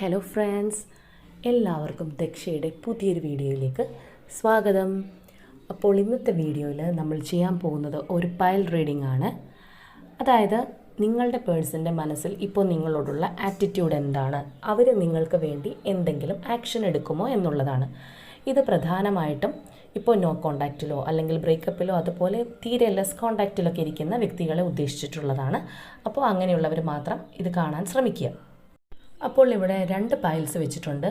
Hello friends എല്ലാവർക്കും ദക്ഷയുടെ പുതിയൊരു വീഡിയോയിലേക്ക് സ്വാഗതം. അപ്പോൾ ഇന്നത്തെ വീഡിയോയിൽ നമ്മൾ ചെയ്യാൻ പോകുന്നത് ഒരു പയൽ റീഡിംഗ് ആണ്. അതായത് നിങ്ങളുടെ പേഴ്സന്റെ മനസ്സിൽ ഇപ്പോൾ നിങ്ങളോടുള്ള ആറ്റിറ്റ്യൂഡ് എന്താണ്? അവർ നിങ്ങൾക്ക് വേണ്ടി എന്തെങ്കിലും ആക്ഷൻ എടുക്കുമോ എന്നുള്ളതാണ്. ഇത് പ്രധാനമായിട്ടും ഇപ്പോൾ നോ കോണ്ടാക്റ്റിലോ അല്ലെങ്കിൽ ബ്രേക്കപ്പിലോ അതുപോലെ തീരെ ലെസ് കോണ്ടാക്റ്റിലൊക്കെ ഇരിക്കുന്ന വ്യക്തികളെ ഉദ്ദേശിച്ചിട്ടുള്ളതാണ്. അപ്പോൾ അങ്ങനെയുള്ളവർ മാത്രം ഇത് കാണാൻ ശ്രമിക്കുക. അപ്പോൾ ഇവിടെ രണ്ട് പൈൽസ് വെച്ചിട്ടുണ്ട്.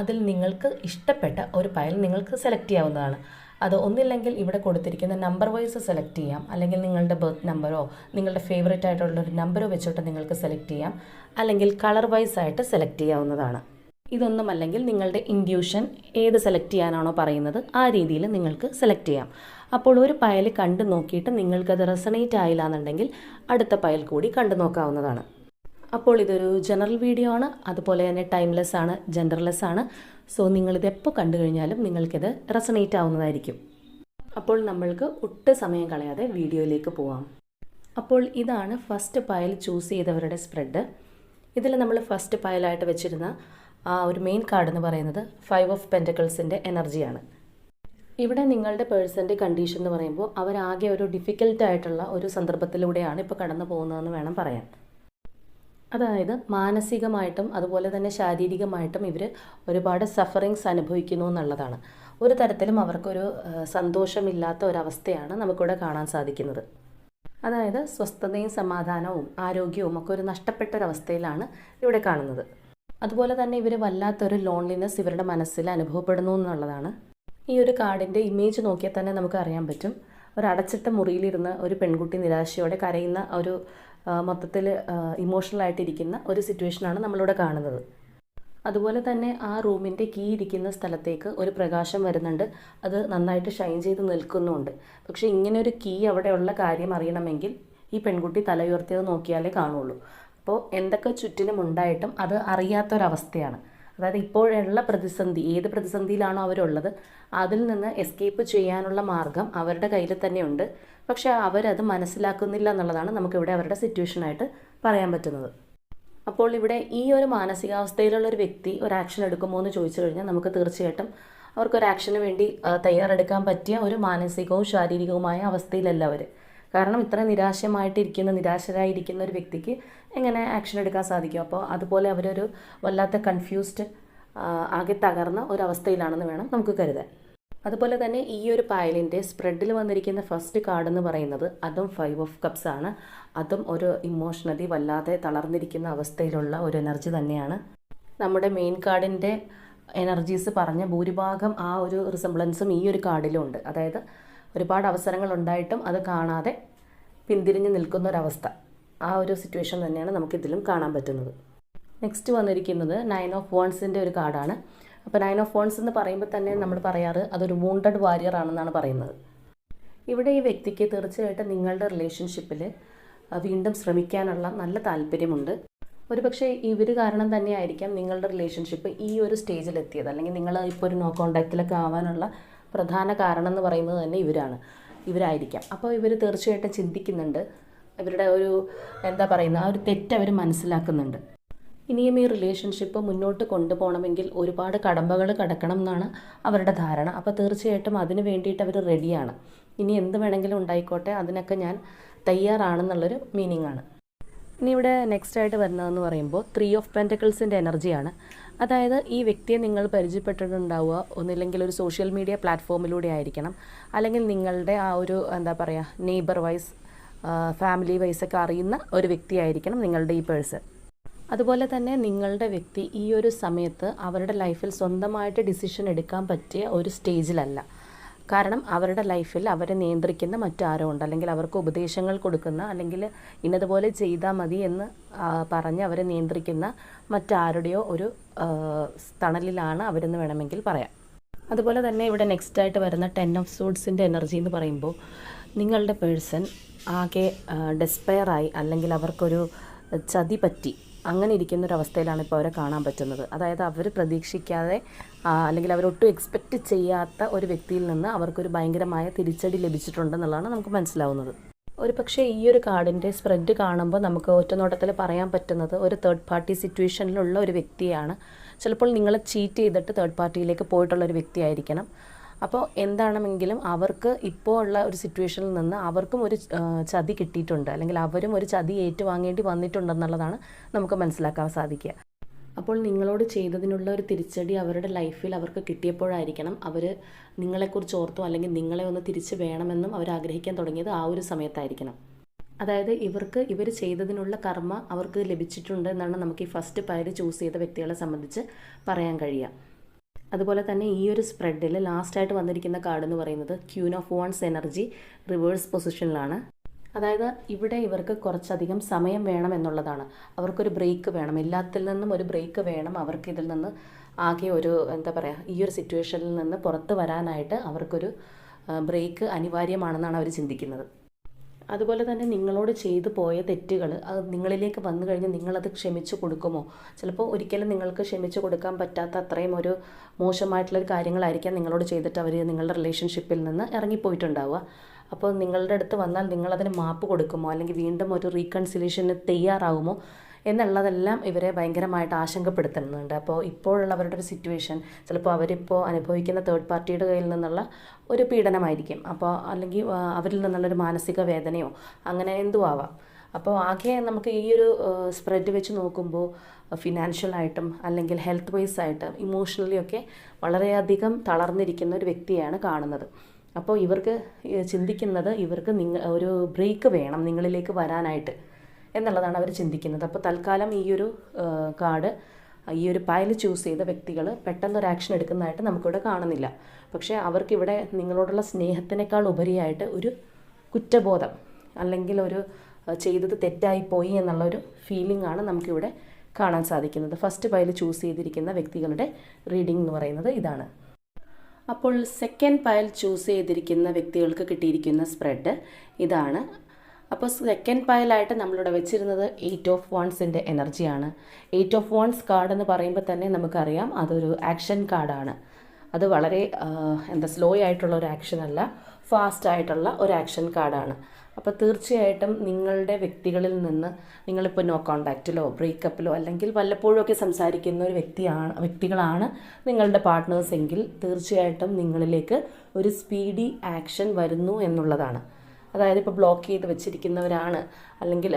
അതിൽ നിങ്ങൾക്ക് ഇഷ്ടപ്പെട്ട ഒരു പൈൽ നിങ്ങൾക്ക് സെലക്ട് ചെയ്യാവുന്നതാണ്. അത് ഒന്നില്ലെങ്കിൽ ഇവിടെ കൊടുത്തിരിക്കുന്ന നമ്പർ വൈസ് സെലക്ട് ചെയ്യാം. അല്ലെങ്കിൽ നിങ്ങളുടെ ബർത്ത് നമ്പറോ നിങ്ങളുടെ ഫേവറേറ്റ് ആയിട്ടുള്ള ഒരു നമ്പറോ വെച്ചിട്ട് നിങ്ങൾക്ക് സെലക്ട് ചെയ്യാം. അല്ലെങ്കിൽ കളർ വൈസ് ആയിട്ട് സെലക്ട് ചെയ്യാവുന്നതാണ്. ഇതൊന്നും അല്ലെങ്കിൽ നിങ്ങളുടെ ഇൻഡ്യൂഷൻ ഏത് സെലക്ട് ചെയ്യാനാണോ പറയുന്നത് ആ രീതിയിൽ നിങ്ങൾക്ക് സെലക്ട് ചെയ്യാം. അപ്പോൾ ഒരു പയൽ കണ്ടു നോക്കിയിട്ട് നിങ്ങൾക്കത് റെസണേറ്റ് ആയില്ല എന്നുണ്ടെങ്കിൽ അടുത്ത പയൽ കൂടി കണ്ടു നോക്കാവുന്നതാണ്. അപ്പോൾ ഇതൊരു ജനറൽ വീഡിയോ ആണ്. അതുപോലെ തന്നെ ടൈംലെസ് ആണ് ജെൻഡർലെസ് ആണ്. സോ നിങ്ങളിത് എപ്പോൾ കണ്ടു കഴിഞ്ഞാലും നിങ്ങൾക്കിത് റെസണേറ്റ് ആവുന്നതായിരിക്കും. അപ്പോൾ നമ്മൾക്ക് ഒട്ട് സമയം കളയാതെ വീഡിയോയിലേക്ക് പോവാം. അപ്പോൾ ഇതാണ് ഫസ്റ്റ് പയൽ ചൂസ് ചെയ്തവരുടെ സ്പ്രെഡ്. ഇതിൽ നമ്മൾ ഫസ്റ്റ് പയലായിട്ട് വെച്ചിരുന്ന ആ ഒരു മെയിൻ കാർഡ് എന്ന് പറയുന്നത് ഫൈവ് ഓഫ് പെന്റക്കിൾസിന്റെ എനർജിയാണ്. ഇവിടെ നിങ്ങളുടെ പേഴ്സന്റെ കണ്ടീഷൻ എന്ന് പറയുമ്പോൾ അവരാകെ ഒരു ഡിഫിക്കൽട്ടായിട്ടുള്ള ഒരു സന്ദർഭത്തിലൂടെയാണ് ഇപ്പോൾ കടന്നു പോകുന്നതെന്ന് വേണം പറയാൻ. അതായത് മാനസികമായിട്ടും അതുപോലെ തന്നെ ശാരീരികമായിട്ടും ഇവർ ഒരുപാട് സഫറിങ്സ് അനുഭവിക്കുന്നു എന്നുള്ളതാണ്. ഒരു തരത്തിലും അവർക്കൊരു സന്തോഷമില്ലാത്ത ഒരവസ്ഥയാണ് നമുക്കിവിടെ കാണാൻ സാധിക്കുന്നത്. അതായത് സ്വസ്ഥതയും സമാധാനവും ആരോഗ്യവും ഒക്കെ ഒരു നഷ്ടപ്പെട്ട ഒരവസ്ഥയിലാണ് ഇവിടെ കാണുന്നത്. അതുപോലെ തന്നെ ഇവർ വല്ലാത്തൊരു ലോൺലിനെസ് ഇവരുടെ മനസ്സിൽ അനുഭവപ്പെടുന്നു എന്നുള്ളതാണ്. ഈ ഒരു കാർഡിന്റെ ഇമേജ് നോക്കിയാൽ തന്നെ നമുക്ക് അറിയാൻ പറ്റും. ഒരു അടച്ചിട്ട മുറിയിലിരുന്ന് ഒരു പെൺകുട്ടി നിരാശയോടെ കരയുന്ന ഒരു മൊത്തത്തിൽ ഇമോഷണൽ ആയിട്ടിരിക്കുന്ന ഒരു സിറ്റുവേഷനാണ് നമ്മളിവിടെ കാണുന്നത്. അതുപോലെ തന്നെ ആ റൂമിന്റെ കീ ഇരിക്കുന്ന സ്ഥലത്തേക്ക് ഒരു പ്രകാശം വരുന്നുണ്ട്. അത് നന്നായിട്ട് ഷൈൻ ചെയ്ത് നിൽക്കുന്നുണ്ട്. പക്ഷേ ഇങ്ങനെ ഒരു കീ അവിടെയുള്ള കാര്യം അറിയണമെങ്കിൽ ഈ പെൺകുട്ടി തല ഉയർത്തിയത് നോക്കിയാലേ കാണുള്ളൂ. അപ്പോൾ എന്തൊക്കെ ചുറ്റിനും ഉണ്ടായിട്ടും അത് അറിയാത്തൊരവസ്ഥയാണ്. അതായത് ഇപ്പോഴുള്ള പ്രതിസന്ധി ഏത് പ്രതിസന്ധിയിലാണോ അവരുള്ളത് അതിൽ നിന്ന് എസ്കേപ്പ് ചെയ്യാനുള്ള മാർഗം അവരുടെ കയ്യിൽ തന്നെയുണ്ട്. പക്ഷേ അവരത് മനസ്സിലാക്കുന്നില്ല എന്നുള്ളതാണ് നമുക്കിവിടെ അവരുടെ സിറ്റുവേഷനായിട്ട് പറയാൻ പറ്റുന്നത്. അപ്പോൾ ഇവിടെ ഈ ഒരു മാനസികാവസ്ഥയിലുള്ള ഒരു വ്യക്തി ഒരു ആക്ഷൻ എടുക്കുമോ എന്ന് ചോദിച്ചു കഴിഞ്ഞാൽ നമുക്ക് തീർച്ചയായിട്ടും അവർക്കൊരു ആക്ഷന് വേണ്ടി തയ്യാറെടുക്കാൻ പറ്റിയ ഒരു മാനസികവും ശാരീരികവുമായ അവസ്ഥയിലല്ല അവർ കാരണം ഇത്ര നിരാശമായിട്ടിരിക്കുന്ന നിരാശരായിരിക്കുന്ന ഒരു വ്യക്തിക്ക് എങ്ങനെ ആക്ഷൻ എടുക്കാൻ സാധിക്കും? അപ്പോൾ അതുപോലെ അവരൊരു വല്ലാത്ത കൺഫ്യൂസ്ഡ് ആകെ തകർന്ന ഒരു അവസ്ഥയിലാണെന്ന് വേണം നമുക്ക് കരുതാൻ. അതുപോലെ തന്നെ ഈ ഒരു പായലിന്റെ സ്പ്രെഡിൽ വന്നിരിക്കുന്ന ഫസ്റ്റ് കാർഡ് എന്ന് പറയുന്നത് അതും ഫൈവ് ഓഫ് കപ്സ് ആണ്. അതും ഒരു ഇമോഷണലി വല്ലാതെ തളർന്നിരിക്കുന്ന അവസ്ഥയിലുള്ള ഒരു എനർജി തന്നെയാണ്. നമ്മുടെ മെയിൻ കാർഡിന്റെ എനർജീസ് പറഞ്ഞ ഭൂരിഭാഗം ആ ഒരു റിസംബ്ലൻസും ഈ ഒരു കാർഡിലുണ്ട് അതായത് ഒരുപാട് അവസരങ്ങൾ ഉണ്ടായിട്ടും അത് കാണാതെ പിന്തിരിഞ്ഞ് നിൽക്കുന്ന ഒരവസ്ഥ ആ ഒരു സിറ്റുവേഷൻ തന്നെയാണ് നമുക്കിതിലും കാണാൻ പറ്റുന്നത്. നെക്സ്റ്റ് വന്നിരിക്കുന്നത് നയൻ ഓഫ് വോൺസിന്റെ ഒരു കാർഡാണ്. അപ്പോൾ നയൻ ഓഫ് വോൺസ് എന്ന് പറയുമ്പോൾ തന്നെ നമ്മൾ പറയാറ് അതൊരു വൂണ്ടഡ് വാരിയർ ആണെന്നാണ് പറയുന്നത്. ഇവിടെ ഈ വ്യക്തിക്ക് തീർച്ചയായിട്ടും നിങ്ങളുടെ റിലേഷൻഷിപ്പിൽ വീണ്ടും ശ്രമിക്കാനുള്ള നല്ല താല്പര്യമുണ്ട്. ഒരുപക്ഷെ ഇവർ കാരണം തന്നെയായിരിക്കാം നിങ്ങളുടെ റിലേഷൻഷിപ്പ് ഈ ഒരു സ്റ്റേജിലെത്തിയത് അല്ലെങ്കിൽ നിങ്ങൾ ഇപ്പോൾ ഒരു നോ കോണ്ടാക്റ്റിലൊക്കെ ആവാനുള്ള പ്രധാന കാരണം എന്ന് പറയുന്നത് തന്നെ ഇവരാണ്. ഇവരായിരിക്കാം. അപ്പോൾ ഇവർ തീർച്ചയായിട്ടും ചിന്തിക്കുന്നുണ്ട്. ഇവരുടെ ഒരു എന്താ പറയുന്നത്? ആ ഒരു തെറ്റ് അവർ മനസ്സിലാക്കുന്നുണ്ട്. ഇനിയും ഈ റിലേഷൻഷിപ്പ് മുന്നോട്ട് കൊണ്ടുപോകണമെങ്കിൽ ഒരുപാട് കടമ്പകൾ കടക്കണം എന്നാണ് അവരുടെ ധാരണ. അപ്പോൾ തീർച്ചയായിട്ടും അതിന് വേണ്ടിയിട്ട് അവർ റെഡിയാണ് ഇനി എന്ത് വേണമെങ്കിലും ഉണ്ടായിക്കോട്ടെ അതിനൊക്കെ ഞാൻ തയ്യാറാണെന്നുള്ളൊരു മീനിങ് ആണ്. ഇനി ഇവിടെ നെക്സ്റ്റ് ആയിട്ട് വരുന്നതെന്ന് പറയുമ്പോൾ ത്രീ ഓഫ് പെന്റക്കിൾസിന്റെ എനർജിയാണ് അതായത് ഈ വ്യക്തിയെ നിങ്ങൾ പരിചയപ്പെട്ടിട്ടുണ്ടാവുക. ഒന്നില്ലെങ്കിൽ ഒരു സോഷ്യൽ മീഡിയ പ്ലാറ്റ്ഫോമിലൂടെ ആയിരിക്കണം. അല്ലെങ്കിൽ നിങ്ങളുടെ ആ ഒരു എന്താ പറയുക നെയ്ബർ വൈസ് ഫാമിലി വൈസൊക്കെ അറിയുന്ന ഒരു വ്യക്തിയായിരിക്കണം നിങ്ങളുടെ ഈ പേഴ്സൺ അതുപോലെ തന്നെ നിങ്ങളുടെ വ്യക്തി ഈ ഒരു സമയത്ത് അവരുടെ ലൈഫിൽ സ്വന്തമായിട്ട് ഡിസിഷൻ എടുക്കാൻ പറ്റിയ ഒരു സ്റ്റേജിലല്ല കാരണം അവരുടെ ലൈഫിൽ അവരെ നിയന്ത്രിക്കുന്ന മറ്റാരോ ഉണ്ട് അല്ലെങ്കിൽ അവർക്ക് ഉപദേശങ്ങൾ കൊടുക്കുന്ന അല്ലെങ്കിൽ ഇന്നതുപോലെ ചെയ്താൽ മതി എന്ന് പറഞ്ഞ് അവരെ നിയന്ത്രിക്കുന്ന മറ്റാരുടെയോ ഒരു തണലിലാണ് അവരെന്ന് വേണമെങ്കിൽ പറയാം. അതുപോലെ തന്നെ ഇവിടെ നെക്സ്റ്റ് ആയിട്ട് വരുന്ന ടെൻ ഓഫ് സൂട്ട്സിന്റെ എനർജി എന്ന് പറയുമ്പോൾ നിങ്ങളുടെ പേഴ്സൺ ആകെ ഡെസ്പയറായി അല്ലെങ്കിൽ അവർക്കൊരു ചതി പറ്റി അങ്ങനെ ഇരിക്കുന്ന ഒരു അവസ്ഥയിലാണ് ഇപ്പോൾ അവരെ കാണാൻ പറ്റുന്നത്. അതായത് അവർ പ്രതീക്ഷിക്കാതെ അല്ലെങ്കിൽ അവരൊട്ടും എക്സ്പെക്റ്റ് ചെയ്യാത്ത ഒരു വ്യക്തിയിൽ നിന്ന് അവർക്കൊരു ഭയങ്കരമായ തിരിച്ചടി ലഭിച്ചിട്ടുണ്ടെന്നുള്ളതാണ് നമുക്ക് മനസ്സിലാവുന്നത്. ഒരു പക്ഷേ ഈ ഒരു കാർഡിന്റെ സ്പ്രെഡ് കാണുമ്പോൾ നമുക്ക് ഒറ്റനോട്ടത്തിൽ പറയാൻ പറ്റുന്നത് ഒരു തേർഡ് പാർട്ടി സിറ്റുവേഷനിലുള്ള ഒരു വ്യക്തിയാണ്. ചിലപ്പോൾ നിങ്ങളെ ചീറ്റ് ചെയ്തിട്ട് തേർഡ് പാർട്ടിയിലേക്ക് പോയിട്ടുള്ള ഒരു വ്യക്തിയായിരിക്കണം. അപ്പോൾ എന്താണെങ്കിലും അവർക്ക് ഇപ്പോൾ ഉള്ള ഒരു സിറ്റുവേഷനിൽ നിന്ന് അവർക്കും ഒരു ചതി കിട്ടിയിട്ടുണ്ട്. അല്ലെങ്കിൽ അവരും ഒരു ചതി ഏറ്റുവാങ്ങേണ്ടി വന്നിട്ടുണ്ടെന്നുള്ളതാണ് നമുക്ക് മനസ്സിലാക്കാൻ സാധിക്കുക. അപ്പോൾ നിങ്ങളോട് ചെയ്തതിനുള്ള ഒരു തിരിച്ചടി അവരുടെ ലൈഫിൽ അവർക്ക് കിട്ടിയപ്പോഴായിരിക്കണം അവർ നിങ്ങളെക്കുറിച്ച് ഓർത്തു അല്ലെങ്കിൽ നിങ്ങളെ ഒന്ന് തിരിച്ച് വേണമെന്നും അവർ ആഗ്രഹിക്കാൻ തുടങ്ങിയത് ആ ഒരു സമയത്തായിരിക്കണം. അതായത് ഇവർക്ക് ഇവർ ചെയ്തതിനുള്ള കർമ്മ അവർക്ക് ലഭിച്ചിട്ടുണ്ട് എന്നാണ് നമുക്ക് ഈ ഫസ്റ്റ് പയർ ചൂസ് ചെയ്ത വ്യക്തികളെ സംബന്ധിച്ച് പറയാൻ കഴിയുക. അതുപോലെ തന്നെ ഈ ഒരു സ്പ്രെഡിൽ ലാസ്റ്റായിട്ട് വന്നിരിക്കുന്ന കാർഡ് എന്ന് പറയുന്നത് queen of wands energy reverse പൊസിഷനിലാണ് അതായത് ഇവിടെ ഇവർക്ക് കുറച്ചധികം സമയം വേണം എന്നുള്ളതാണ്. അവർക്കൊരു ബ്രേക്ക് വേണം. എല്ലാത്തിൽ നിന്നും ഒരു ബ്രേക്ക് വേണം അവർക്ക് ഇതിൽ നിന്ന് ആകെ ഒരു എന്താ പറയുക ഈ ഒരു സിറ്റുവേഷനിൽ നിന്ന് പുറത്ത് വരാനായിട്ട് അവർക്കൊരു ബ്രേക്ക് അനിവാര്യമാണെന്നാണ് അവർ ചിന്തിക്കുന്നത്. അതുപോലെ തന്നെ നിങ്ങളോട് ചെയ്തു പോയ തെറ്റുകൾ അത് നിങ്ങളിലേക്ക് വന്നു കഴിഞ്ഞ് നിങ്ങളത് ക്ഷമിച്ചു കൊടുക്കുമോ? ചിലപ്പോൾ ഒരിക്കലും നിങ്ങൾക്ക് ക്ഷമിച്ചു കൊടുക്കാൻ പറ്റാത്ത അത്രയും ഒരു മോശമായിട്ടുള്ളൊരു കാര്യങ്ങളായിരിക്കാം നിങ്ങളോട് ചെയ്തിട്ട് അവർ നിങ്ങളുടെ റിലേഷൻഷിപ്പിൽ നിന്ന് ഇറങ്ങിപ്പോയിട്ടുണ്ടാവുക. അപ്പോൾ നിങ്ങളുടെ അടുത്ത് വന്നാൽ നിങ്ങളതിന് മാപ്പ് കൊടുക്കുമോ? അല്ലെങ്കിൽ വീണ്ടും ഒരു റീകൺസിലേഷന് തയ്യാറാവുമോ? എന്നുള്ളതെല്ലാം ഇവരെ ഭയങ്കരമായിട്ട് ആശങ്കപ്പെടുത്തുന്നുണ്ട്. അപ്പോൾ ഇപ്പോഴുള്ളവരുടെ ഒരു സിറ്റുവേഷൻ ചിലപ്പോൾ അവരിപ്പോൾ അനുഭവിക്കുന്ന തേർഡ് പാർട്ടിയുടെ കയ്യിൽ നിന്നുള്ള ഒരു പീഡനമായിരിക്കും. അപ്പോൾ അല്ലെങ്കിൽ അവരിൽ നിന്നുള്ളൊരു മാനസിക വേദനയോ അങ്ങനെ എന്തോ ആവാം. അപ്പോൾ ആകെ നമുക്ക് ഈ ഒരു സ്പ്രെഡ് വെച്ച് നോക്കുമ്പോൾ ഫിനാൻഷ്യലായിട്ടും അല്ലെങ്കിൽ ഹെൽത്ത് വൈസ് ആയിട്ട് ഇമോഷണലി ഒക്കെ വളരെയധികം തളർന്നിരിക്കുന്ന ഒരു വ്യക്തിയാണ് കാണുന്നത്. അപ്പോൾ ഇവർക്ക് ചിന്തിക്കുന്നത് ഇവർക്ക് നിങ്ങ ഒരു ബ്രേക്ക് വേണം നിങ്ങളിലേക്ക് വരാനായിട്ട്. എന്നുള്ളതാണ് അവർ ചിന്തിക്കുന്നത്. അപ്പോൾ തൽക്കാലം ഈ ഒരു കാർഡ് ഈ ഒരു പയൽ ചൂസ് ചെയ്ത വ്യക്തികൾ പെട്ടെന്ന് ഒരു ആക്ഷൻ എടുക്കുന്നതായിട്ട് നമുക്കിവിടെ കാണുന്നില്ല. പക്ഷേ അവർക്കിവിടെ നിങ്ങളോടുള്ള സ്നേഹത്തിനേക്കാൾ ഉപരിയായിട്ട് ഒരു കുറ്റബോധം അല്ലെങ്കിൽ ഒരു ചെയ്തത് തെറ്റായിപ്പോയി എന്നുള്ള ഒരു ഫീലിംഗ് ആണ് നമുക്കിവിടെ കാണാൻ സാധിക്കുന്നത്. ഫസ്റ്റ് പൈൽ ചൂസ് ചെയ്തിരിക്കുന്ന വ്യക്തികളുടെ റീഡിംഗ് എന്ന് പറയുന്നത് ഇതാണ്. അപ്പോൾ സെക്കൻഡ് പയൽ ചൂസ് ചെയ്തിരിക്കുന്ന വ്യക്തികൾക്ക് കിട്ടിയിരിക്കുന്ന സ്പ്രെഡ് ഇതാണ്. അപ്പോൾ സെക്കൻഡ് പയലായിട്ട് നമ്മളിവിടെ വെച്ചിരുന്നത് എയ്റ്റ് ഓഫ് വൺസിന്റെ എനർജിയാണ് എയ്റ്റ് ഓഫ് വൺസ് കാർഡ് എന്ന് പറയുമ്പോൾ തന്നെ നമുക്കറിയാം അതൊരു ആക്ഷൻ കാർഡാണ് അത് വളരെ എന്താ സ്ലോ ആയിട്ടുള്ള ഒരു ആക്ഷൻ അല്ല ഫാസ്റ്റ് ആയിട്ടുള്ള ഒരു ആക്ഷൻ കാർഡാണ് അപ്പോൾ തീർച്ചയായിട്ടും നിങ്ങളുടെ വ്യക്തികളിൽ നിന്ന് നിങ്ങളിപ്പോൾ നോ കോണ്ടാക്റ്റിലോ ബ്രേക്കപ്പിലോ അല്ലെങ്കിൽ വല്ലപ്പോഴും ഒക്കെ സംസാരിക്കുന്ന ഒരു വ്യക്തിയാണ് വ്യക്തികളാണ് നിങ്ങളുടെ പാർട്ട്നേഴ്സ് എങ്കിൽ തീർച്ചയായിട്ടും നിങ്ങളിലേക്ക് ഒരു സ്പീഡി ആക്ഷൻ വരുന്നു എന്നുള്ളതാണ്. അതായത് ഇപ്പോൾ ബ്ലോക്ക് ചെയ്ത് വെച്ചിരിക്കുന്നവരാണ്. അല്ലെങ്കിൽ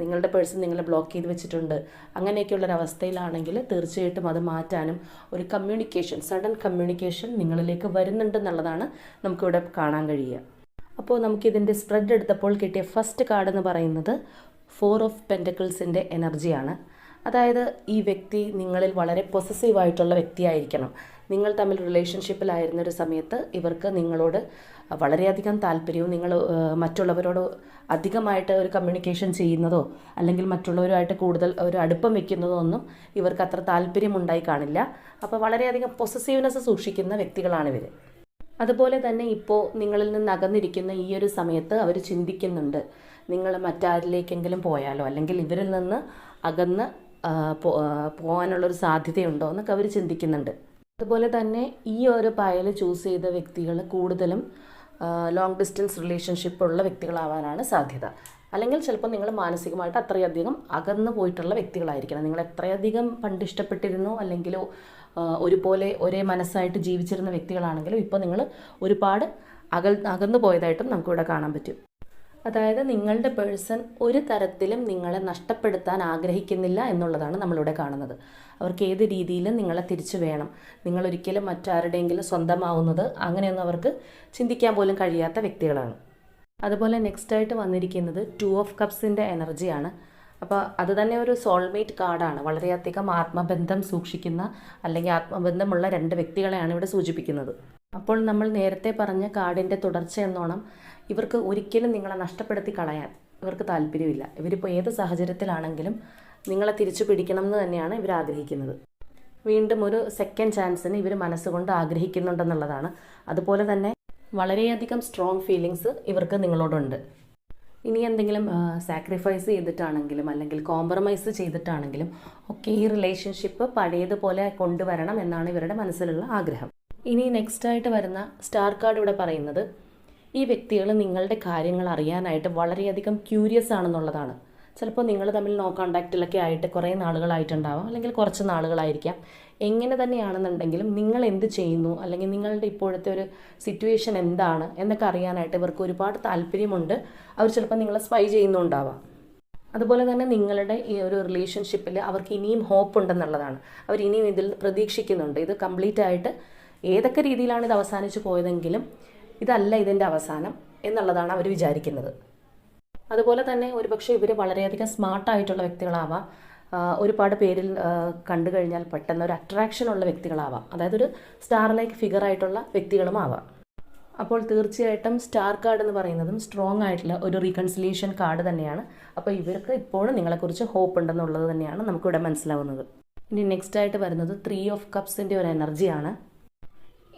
നിങ്ങളുടെ പേഴ്സൺ നിങ്ങളെ ബ്ലോക്ക് ചെയ്ത് വെച്ചിട്ടുണ്ട്. അങ്ങനെയൊക്കെയുള്ളൊരവസ്ഥയിലാണെങ്കിൽ തീർച്ചയായിട്ടും അത് മാറ്റാനും ഒരു കമ്മ്യൂണിക്കേഷൻ സഡൻ കമ്മ്യൂണിക്കേഷൻ നിങ്ങളിലേക്ക് വരുന്നുണ്ടെന്നുള്ളതാണ് നമുക്കിവിടെ കാണാൻ കഴിയുക. അപ്പോൾ നമുക്കിതിന്റെ സ്പ്രെഡ് എടുത്തപ്പോൾ കിട്ടിയ ഫസ്റ്റ് കാർഡ് എന്ന് പറയുന്നത് ഫോർ ഓഫ് പെന്റക്കിൾസിന്റെ എനർജിയാണ് അതായത് ഈ വ്യക്തി നിങ്ങളിൽ വളരെ പൊസസീവ് ആയിട്ടുള്ള വ്യക്തിയായിരിക്കണം. നിങ്ങൾ തമ്മിൽ റിലേഷൻഷിപ്പിലായിരുന്ന ഒരു സമയത്ത് ഇവർക്ക് നിങ്ങളോട് വളരെയധികം താല്പര്യവും നിങ്ങൾ മറ്റുള്ളവരോട് അധികമായിട്ട് ഒരു കമ്മ്യൂണിക്കേഷൻ ചെയ്യുന്നതോ അല്ലെങ്കിൽ മറ്റുള്ളവരുമായിട്ട് കൂടുതൽ ഒരു അടുപ്പം വെക്കുന്നതോ ഒന്നും ഇവർക്ക് അത്ര താല്പര്യമുണ്ടായി കാണില്ല. അപ്പോൾ വളരെയധികം പൊസസീവ്നെസ് സൂക്ഷിക്കുന്ന വ്യക്തികളാണ് ഇവർ അതുപോലെ തന്നെ ഇപ്പോൾ നിങ്ങളിൽ നിന്ന് അകന്നിരിക്കുന്ന ഈ ഒരു സമയത്ത് അവർ ചിന്തിക്കുന്നുണ്ട് നിങ്ങൾ മറ്റാരിലേക്കെങ്കിലും പോയാലോ അല്ലെങ്കിൽ ഇവരിൽ നിന്ന് അകന്ന് പോകാനുള്ളൊരു സാധ്യതയുണ്ടോ എന്നൊക്കെ അവർ ചിന്തിക്കുന്നുണ്ട്. അതുപോലെ തന്നെ ഈ ഒരു പായൽ ചൂസ് ചെയ്ത വ്യക്തികൾ കൂടുതലും ലോങ് ഡിസ്റ്റൻസ് റിലേഷൻഷിപ്പ് ഉള്ള വ്യക്തികളാവാനാണ് സാധ്യത. അല്ലെങ്കിൽ ചിലപ്പോൾ നിങ്ങൾ മാനസികമായിട്ട് അത്രയധികം അകന്നു പോയിട്ടുള്ള വ്യക്തികളായിരിക്കണം. നിങ്ങൾ എത്രയധികം പണ്ട് ഇഷ്ടപ്പെട്ടിരുന്നു അല്ലെങ്കിൽ ഒരുപോലെ ഒരേ മനസ്സായിട്ട് ജീവിച്ചിരുന്ന വ്യക്തികളാണെങ്കിലും ഇപ്പോൾ നിങ്ങൾ ഒരുപാട് അകൽ അകന്നു പോയതായിട്ടും നമുക്കിവിടെ കാണാൻ പറ്റും. അതായത് നിങ്ങളുടെ പേഴ്സൺ ഒരു തരത്തിലും നിങ്ങളെ നഷ്ടപ്പെടുത്താൻ ആഗ്രഹിക്കുന്നില്ല എന്നുള്ളതാണ് നമ്മളിവിടെ കാണുന്നത്. അവർക്ക് ഏത് രീതിയിലും നിങ്ങളെ തിരിച്ചു വേണം. നിങ്ങളൊരിക്കലും മറ്റാരുടെയെങ്കിലും സ്വന്തമാവുന്നത് അങ്ങനെയൊന്നും അവർക്ക് ചിന്തിക്കാൻ പോലും കഴിയാത്ത വ്യക്തികളാണ്. അതുപോലെ നെക്സ്റ്റ് ആയിട്ട് വന്നിരിക്കുന്നത് ടു ഓഫ് കപ്സിന്റെ എനർജിയാണ് അപ്പോൾ അത് തന്നെ ഒരു സോൾമേറ്റ് കാർഡാണ് വളരെയധികം ആത്മബന്ധം സൂക്ഷിക്കുന്ന അല്ലെങ്കിൽ ആത്മബന്ധമുള്ള രണ്ട് വ്യക്തികളെയാണ് ഇവിടെ സൂചിപ്പിക്കുന്നത്. അപ്പോൾ നമ്മൾ നേരത്തെ പറഞ്ഞ കാർഡിന്റെ തുടർച്ച എന്നോണം ഇവർക്ക് ഒരിക്കലും നിങ്ങളെ നഷ്ടപ്പെടുത്തി കളയാൻ ഇവർക്ക് താല്പര്യമില്ല. ഇവരിപ്പോൾ ഏത് സാഹചര്യത്തിലാണെങ്കിലും നിങ്ങളെ തിരിച്ചു പിടിക്കണം എന്ന് തന്നെയാണ് ഇവർ ആഗ്രഹിക്കുന്നത്. വീണ്ടും ഒരു സെക്കൻഡ് ചാൻസിന് ഇവർ മനസ്സുകൊണ്ട് ആഗ്രഹിക്കുന്നുണ്ടെന്നുള്ളതാണ്. അതുപോലെ തന്നെ വളരെയധികം സ്ട്രോങ് ഫീലിങ്സ് ഇവർക്ക് നിങ്ങളോടുണ്ട്. ഇനി എന്തെങ്കിലും സാക്രിഫൈസ് ചെയ്തിട്ടാണെങ്കിലും അല്ലെങ്കിൽ കോംപ്രമൈസ് ചെയ്തിട്ടാണെങ്കിലും ഒക്കെ ഈ റിലേഷൻഷിപ്പ് പഴയതുപോലെ കൊണ്ടുവരണം എന്നാണ് ഇവരുടെ മനസ്സിലുള്ള ആഗ്രഹം. ഇനി നെക്സ്റ്റ് ആയിട്ട് വരുന്ന സ്റ്റാർ കാർഡ് ഇവിടെ പറയുന്നത് ഈ വ്യക്തികൾ നിങ്ങളുടെ കാര്യങ്ങൾ അറിയാനായിട്ട് വളരെയധികം ക്യൂരിയസ് ആണെന്നുള്ളതാണ്. ചിലപ്പോൾ നിങ്ങൾ തമ്മിൽ നോ കോണ്ടാക്റ്റിലൊക്കെ ആയിട്ട് കുറേ നാളുകളായിട്ടുണ്ടാവാം. അല്ലെങ്കിൽ കുറച്ച് നാളുകളായിരിക്കാം. എങ്ങനെ തന്നെയാണെന്നുണ്ടെങ്കിലും നിങ്ങൾ എന്ത് ചെയ്യുന്നു? അല്ലെങ്കിൽ നിങ്ങളുടെ ഇപ്പോഴത്തെ ഒരു സിറ്റുവേഷൻ എന്താണ്? എന്നൊക്കെ അറിയാനായിട്ട് ഇവർക്ക് ഒരുപാട് താല്പര്യമുണ്ട്. അവർ ചിലപ്പോൾ നിങ്ങളെ സ്പൈ ചെയ്യുന്നുണ്ടാവാം. അതുപോലെ തന്നെ നിങ്ങളുടെ ഈ ഒരു റിലേഷൻഷിപ്പിൽ അവർക്ക് ഇനിയും ഹോപ്പ് ഉണ്ടെന്നുള്ളതാണ്. അവർ ഇനിയും ഇതിൽ പ്രതീക്ഷിക്കുന്നുണ്ട്. ഇത് കംപ്ലീറ്റ് ആയിട്ട് ഏതൊക്കെ രീതിയിലാണ് ഇത് അവസാനിച്ചു പോയതെങ്കിലും ഇതല്ല ഇതിന്റെ അവസാനം എന്നുള്ളതാണ് അവർ വിചാരിക്കുന്നത്. അതുപോലെ തന്നെ ഒരുപക്ഷെ ഇവർ വളരെയധികം സ്മാർട്ടായിട്ടുള്ള വ്യക്തികളാവാം. ഒരുപാട് പേരിൽ കണ്ടു കഴിഞ്ഞാൽ പെട്ടെന്ന് ഒരു അട്രാക്ഷൻ ഉള്ള വ്യക്തികളാവാം. അതായത് ഒരു സ്റ്റാർ ലൈക്ക് ഫിഗർ ആയിട്ടുള്ള വ്യക്തികളും ആവാം. അപ്പോൾ തീർച്ചയായിട്ടും സ്റ്റാർ കാർഡ് എന്ന് പറയുന്നതും സ്ട്രോങ് ആയിട്ടുള്ള ഒരു റീകൺസിലിയേഷൻ കാർഡ് തന്നെയാണ്. അപ്പോൾ ഇവർക്ക് ഇപ്പോഴും നിങ്ങളെക്കുറിച്ച് ഹോപ്പ് ഉണ്ടെന്നുള്ളത് തന്നെയാണ് നമുക്കിവിടെ മനസ്സിലാവുന്നത്. ഇനി നെക്സ്റ്റ് ആയിട്ട് വരുന്നത് ത്രീ ഓഫ് കപ്സിന്റെ ഒരു എനർജിയാണ്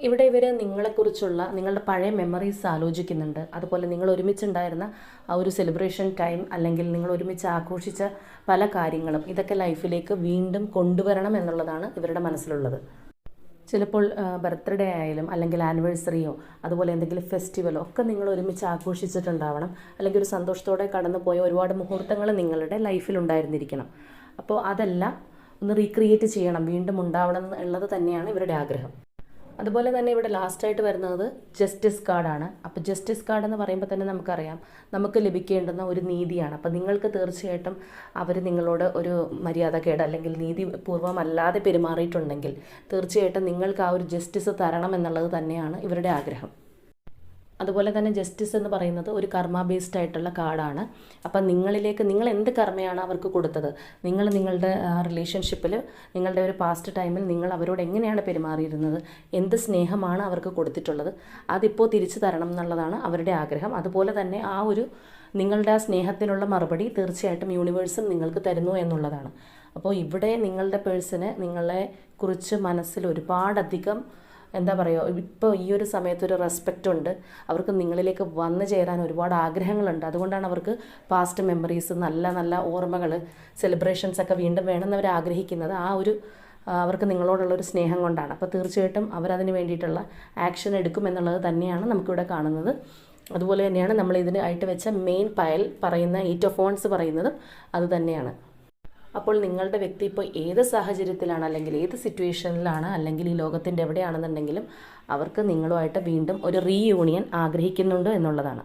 ഇവിടെ ഇവർ നിങ്ങളെക്കുറിച്ചുള്ള നിങ്ങളുടെ പഴയ മെമ്മറീസ് ആലോചിക്കുന്നുണ്ട്. അതുപോലെ നിങ്ങൾ ഒരുമിച്ചുണ്ടായിരുന്ന ആ ഒരു സെലിബ്രേഷൻ ടൈം അല്ലെങ്കിൽ നിങ്ങൾ ഒരുമിച്ച് ആഘോഷിച്ച പല കാര്യങ്ങളും ഇതൊക്കെ ലൈഫിലേക്ക് വീണ്ടും കൊണ്ടുവരണം എന്നുള്ളതാണ് ഇവരുടെ മനസ്സിലുള്ളത്. ചിലപ്പോൾ ബർത്ത്ഡേ ആയാലും അല്ലെങ്കിൽ ആനിവേഴ്സറിയോ അതുപോലെ എന്തെങ്കിലും ഫെസ്റ്റിവലോ ഒക്കെ നിങ്ങൾ ഒരുമിച്ച് ആഘോഷിച്ചിട്ടുണ്ടാവണം. അല്ലെങ്കിൽ ഒരു സന്തോഷത്തോടെ കടന്നുപോയ ഒരുപാട് മുഹൂർത്തങ്ങൾ നിങ്ങളുടെ ലൈഫിൽ ഉണ്ടായിരുന്നിരിക്കണം. അപ്പോൾ അതെല്ലാം ഒന്ന് റീക്രിയേറ്റ് ചെയ്യണം വീണ്ടും ഉണ്ടാവണം എന്നുള്ളത് തന്നെയാണ് ഇവരുടെ ആഗ്രഹം. അതുപോലെ തന്നെ ഇവിടെ ലാസ്റ്റായിട്ട് വരുന്നത് ജസ്റ്റിസ് കാർഡാണ് അപ്പോൾ ജസ്റ്റിസ് കാർഡ് എന്ന് പറയുമ്പോൾ തന്നെ നമുക്കറിയാം നമുക്ക് ലഭിക്കേണ്ടുന്ന ഒരു നീതിയാണ്. അപ്പോൾ നിങ്ങൾക്ക് തീർച്ചയായിട്ടും അവർ നിങ്ങളോട് ഒരു മര്യാദക്കേട് അല്ലെങ്കിൽ നീതി പൂർവമല്ലാതെ പെരുമാറിയിട്ടുണ്ടെങ്കിൽ തീർച്ചയായിട്ടും നിങ്ങൾക്ക് ആ ഒരു ജസ്റ്റിസ് തരണം എന്നുള്ളത് തന്നെയാണ് ഇവരുടെ ആഗ്രഹം. അതുപോലെ തന്നെ ജസ്റ്റിസ് എന്ന് പറയുന്നത് ഒരു കർമ്മ ബേസ്ഡ് ആയിട്ടുള്ള കാർഡാണ് അപ്പം നിങ്ങളിലേക്ക് നിങ്ങൾ എന്ത് കർമ്മയാണ് അവർക്ക് കൊടുത്തത്? നിങ്ങൾ നിങ്ങളുടെ റിലേഷൻഷിപ്പിൽ നിങ്ങളുടെ ഒരു പാസ്റ്റ് ടൈമിൽ നിങ്ങൾ അവരോട് എങ്ങനെയാണ് പെരുമാറിയിരുന്നത്? എന്ത് സ്നേഹമാണ് അവർക്ക് കൊടുത്തിട്ടുള്ളത്? അതിപ്പോൾ തിരിച്ചു തരണം എന്നുള്ളതാണ് അവരുടെ ആഗ്രഹം. അതുപോലെ തന്നെ ആ ഒരു നിങ്ങളുടെ ആ സ്നേഹത്തിനുള്ള മറുപടി തീർച്ചയായിട്ടും യൂണിവേഴ്സും നിങ്ങൾക്ക് തരുന്നു എന്നുള്ളതാണ്. അപ്പോൾ ഇവിടെ നിങ്ങളുടെ പേഴ്സന് നിങ്ങളെ കുറിച്ച് മനസ്സിൽ ഒരുപാടധികം എന്താ പറയുക ഇപ്പോൾ ഈ ഒരു സമയത്ത് ഒരു റെസ്പെക്റ്റ് ഉണ്ട്. അവർക്ക് നിങ്ങളിലേക്ക് വന്നു ചേരാൻ ഒരുപാട് ആഗ്രഹങ്ങളുണ്ട്. അതുകൊണ്ടാണ് അവർക്ക് പാസ്റ്റ് മെമ്മറീസ് നല്ല നല്ല ഓർമ്മകൾ സെലിബ്രേഷൻസ് ഒക്കെ വീണ്ടും വേണമെന്ന് അവർ ആഗ്രഹിക്കുന്നത്. ആ ഒരു അവർക്ക് നിങ്ങളോടുള്ള ഒരു സ്നേഹം കൊണ്ടാണ്. അപ്പോൾ തീർച്ചയായിട്ടും അവരതിന് വേണ്ടിയിട്ടുള്ള ആക്ഷൻ എടുക്കും എന്നുള്ളത് തന്നെയാണ് നമുക്കിവിടെ കാണുന്നത്. അതുപോലെ തന്നെയാണ് നമ്മൾ ഇതിന് ആയിട്ട് വെച്ച മെയിൻ പയൽ പറയുന്ന ഈറ്റോഫോൺസ് ഓഫ് ഫോൺസ് പറയുന്നതും അത് തന്നെയാണ്. അപ്പോൾ നിങ്ങളുടെ വ്യക്തി ഇപ്പോൾ ഏത് സാഹചര്യത്തിലാണ് അല്ലെങ്കിൽ ഏത് സിറ്റുവേഷനിലാണ് അല്ലെങ്കിൽ ഈ ലോകത്തിന്റെ എവിടെയാണെന്നുണ്ടെങ്കിലും അവർക്ക് നിങ്ങളുമായിട്ട് വീണ്ടും ഒരു റീയൂണിയൻ ആഗ്രഹിക്കുന്നുണ്ട് എന്നുള്ളതാണ്.